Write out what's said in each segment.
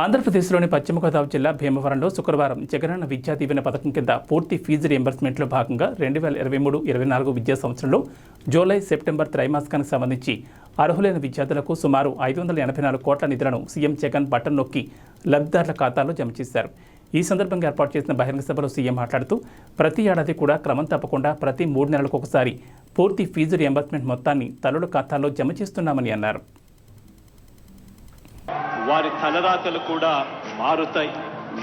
ఆంధ్రప్రదేశ్లోని పశ్చిమ గోదావరి జిల్లా భీమవరంలో శుక్రవారం జగనన్న విద్యా దీవెన పథకం కింద పూర్తి ఫీజు రియంబర్స్మెంట్లో భాగంగా రెండు వేల ఇరవై మూడు ఇరవై నాలుగు విద్యా సంవత్సరంలో జూలై సెప్టెంబర్ త్రైమాసికానికి సంబంధించి అర్హులైన విద్యార్థులకు సుమారు ఐదు వందల ఎనభై నాలుగు కోట్ల నిధులను సీఎం జగన్ బటన్ నొక్కి లబ్ధిదారుల ఖాతాలో జమ చేశారు. ఈ సందర్భంగా ఏర్పాటు చేసిన బహిరంగ సభలో సీఎం మాట్లాడుతూ ప్రతి ఏడాది కూడా క్రమం తప్పకుండా ప్రతి మూడు నెలలకు ఒకసారి పూర్తి ఫీజు రియంబర్స్మెంట్ మొత్తాన్ని తల్లుల ఖాతాల్లో జమ చేస్తున్నామని అన్నారు. వారి తలరాతలు కూడా మారుతాయి.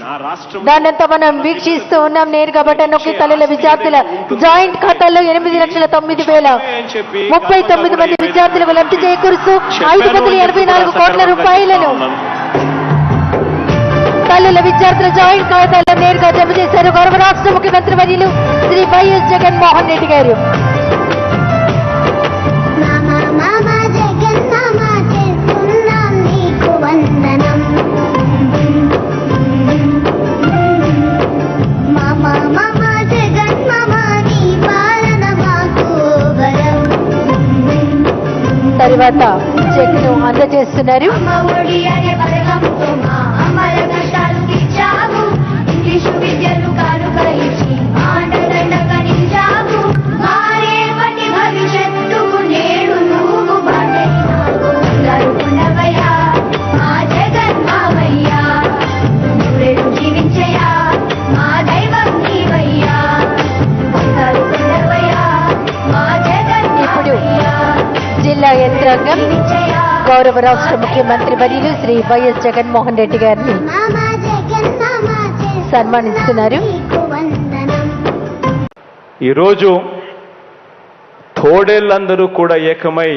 నా రాష్ట్రం దాన్నంతా మనం వీక్షిస్తూ ఉన్నాం నేరుగా బటన్ నొక్కి తల్లుల విద్యార్థుల జాయింట్ ఖాతాల్లో ఎనిమిది లక్షల తొమ్మిది వేల ముప్పై తొమ్మిది మంది విద్యార్థులకు లబ్ధి చేకూరుస్తూ ఐదు వందల ఎనభై నాలుగు కోట్ల రూపాయలను తల్లుల విద్యార్థుల జాయింట్ ఖాతాల్లో నేరుగా జమ చేశారు గౌరవ రాష్ట్ర ముఖ్యమంత్రి వర్యులు శ్రీ వైఎస్ జగన్మోహన్ రెడ్డి గారు. మామ మామ జగన్ యంత్రాంగం గౌరవ రాష్ట్ర ముఖ్యమంత్రి వర్యులు శ్రీ వైఎస్ జగన్మోహన్ రెడ్డి గారిని సన్మానిస్తున్నారు. ఈరోజు తోడేళ్ళందరూ కూడా ఏకమై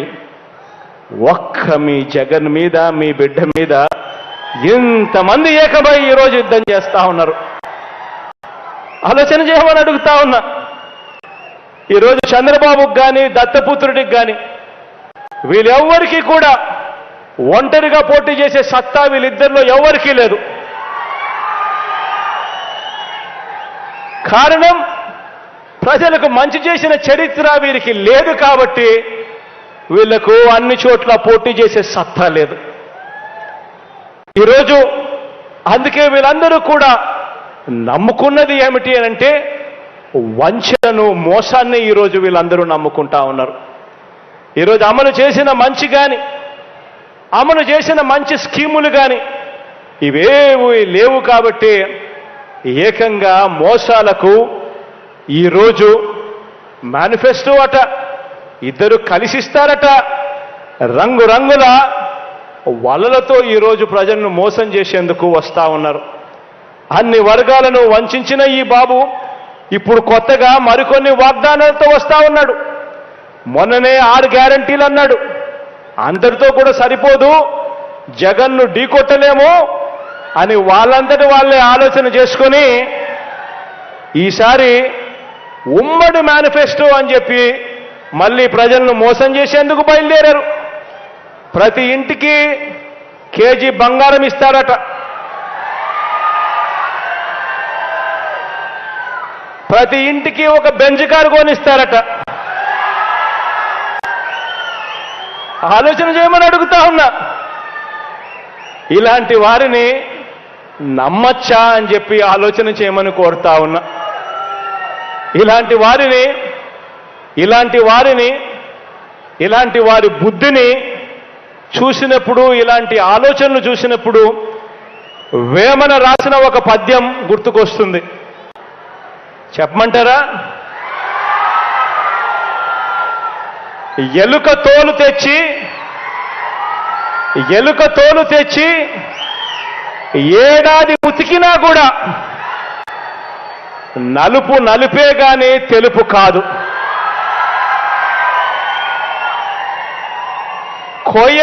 ఒక్క మీ జగన్ మీద మీ బిడ్డ మీద ఇంతమంది ఏకమై ఈరోజు యుద్ధం చేస్తా ఉన్నారు. ఆలోచన చేయమని అడుగుతా ఉన్నా. ఈరోజు చంద్రబాబుకి కానీ దత్తపుత్రుడికి కానీ వీళ్ళెవ్వరికీ కూడా ఒంటరిగా పోటీ చేసే సత్తా వీళ్ళిద్దరిలో ఎవరికీ లేదు. కారణం ప్రజలకు మంచి చేసిన చరిత్ర వీరికి లేదు కాబట్టి వీళ్ళకు అన్ని చోట్ల పోటీ చేసే సత్తా లేదు. ఈరోజు అందుకే వీళ్ళందరూ కూడా నమ్ముకున్నది ఏమిటి అని అంటే వంచనను మోసాన్ని ఈరోజు వీళ్ళందరూ నమ్ముకుంటా ఉన్నారు. ఈరోజు అమలు చేసిన మంచి కానీ అమలు చేసిన మంచి స్కీములు కానీ ఇవేవి లేవు కాబట్టి ఏకంగా మోసాలకు ఈరోజు మేనిఫెస్టో అట. ఇద్దరు కలిసిస్తారట. రంగురంగుల వలలతో ఈరోజు ప్రజలను మోసం చేసేందుకు వస్తా ఉన్నారు. అన్ని వర్గాలను వంచిన ఈ బాబు ఇప్పుడు కొత్తగా మరికొన్ని వాగ్దానాలతో వస్తా ఉన్నాడు. మొన్ననే ఆరు గ్యారంటీలు అన్నాడు. అందరితో కూడా సరిపోదు జగన్ను ఢీకొట్టలేము అని వాళ్ళంతటి వాళ్ళే ఆలోచన చేసుకొని ఈసారి ఉమ్మడి మేనిఫెస్టో అని చెప్పి మళ్ళీ ప్రజలను మోసం చేసేందుకు బయలుదేరారు. ప్రతి ఇంటికి కేజీ బంగారం ఇస్తారట. ప్రతి ఇంటికి ఒక బెంజ్ కారు కొనిస్తారట. ఆలోచన చేయమని అడుగుతా ఉన్నా. ఇలాంటి వారిని నమ్మచ్చా అని చెప్పి ఆలోచన చేయమని కోరుతా ఉన్నా. ఇలాంటి వారిని ఇలాంటి వారిని ఇలాంటి వారి బుద్ధిని చూసినప్పుడు ఇలాంటి ఆలోచనలు చూసినప్పుడు వేమన రాసిన ఒక పద్యం గుర్తుకొస్తుంది. చెప్పమంటారా? ఎలుక తోలు తెచ్చి ఎలుక తోలు తెచ్చి ఏడాది ఉతికినా కూడా నలుపు నలుపే కానీ తెలుపు కాదు. కోయ